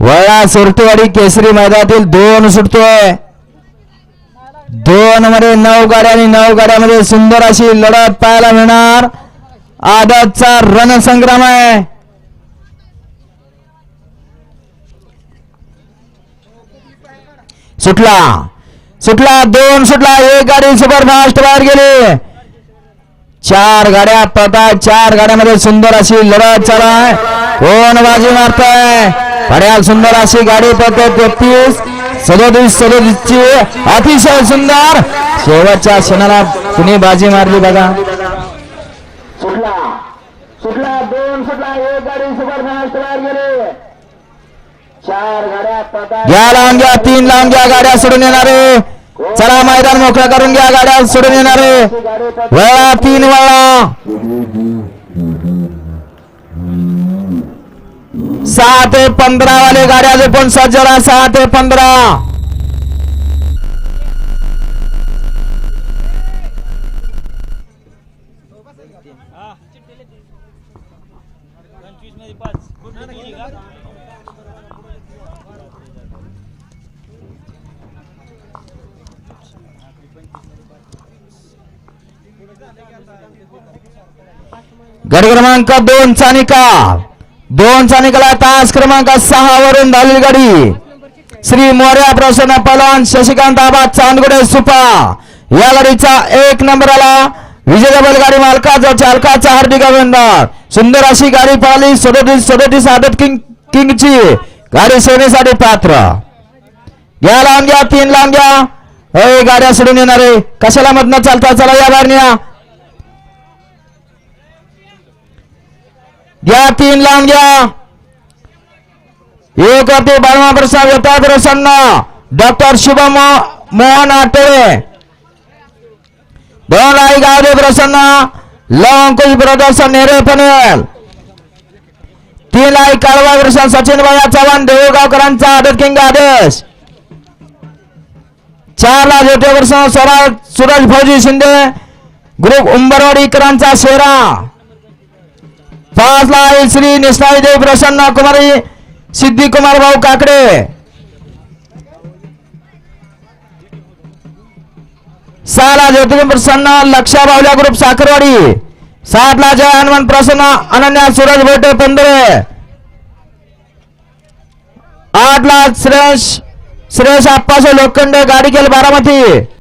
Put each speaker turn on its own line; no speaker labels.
वळा सुरतेवाडी केसरी मैदानातील दोन सुटतोय. दोन मध्ये नऊ गाड्या आणि नऊ गाड्यामध्ये सुंदर अशी लढत पाहायला मिळणार. आदतचा रणसंग्राम आहे. सुटला. सुटला दोन सुटला. एक गाडी सुपर फास्ट बाहेर गेली. चार गाड्या पळतात चार गाड्यामध्ये सुंदर अशी लढत चालू आहे कोण बाजी मारताय? पड्याल सुंदर अशी गाडी पळते तेहतीस. सदोतीस सदोतीसची. अतिशय सुंदर. शेवटच्या क्षणाला कुणी बाजी मारली बघा. सुटला. सुटला. दोन सुटला. एक गाडी सुपर फास्ट बाहेर गेली चार गाड्या घ्या लावून घ्या तीन लावून घ्या. गाड्या सोडून येणारे. चला मैदान मोकळं करून घ्या गाड्या सोडून येणारे वळा तीन वळा. सहा ते पंधरा वाले गाड्या जे पण सज्जरा सहा ते पंधरा.
पंचवीसमध्ये पाच.
गट क्रमांक दोन चा निकाल दोन चा निकाल तास क्रमांक सहा वरून झालेली गाडी. श्री मोर्या प्रसन्न पलवान शशिकांत आबा चांदगुडे सुपा. या गाडीचा एक नंबर आला. विजय बैलगाडी मालकाचा चालकाचा हार्दिक अभिनंदन. सुंदर अशी गाडी पळाली सदोतीस सदोतीस आदत किंग किंगची. गाडी सेवेसाठी पात्र. घ्या लावून घ्या तीन लावून घ्या. गाड्या सोडून येणारे. कशाला मधनं चालता? चला या बाहेर घ्या तीन लावून घ्या. एक होते बाळमा प्रसाद येतात प्रसन्न डॉक्टर शुभम मोहन आटोळे दोन आई गावदे प्रसन्न. लवंकुश प्रदर्शन नेरे पनेल तीन आई काळवा प्रसन्न सचिन बाया चव्हाण देऊळगावकरांचा आदत किंग आदेश. चार लाख येते प्रसन्न स्वराज सूरज फौजी शिंदे. ग्रुप उंबरवाडीकरांचा शेरा. पाचला आहे श्री निष्ठाई प्रसन्न कुमारी सिद्धी कुमार भाऊ काकडे. सहाला ला प्रसन्न लक्षा बावल्या ग्रुप साखरवाडी. सातला जय हनुमान प्रसन्न अनन्या सूरज भोटे पंधरे. आठला श्रेयश श्रेयश श्रेष लोखंडे गाडी केल बारामती.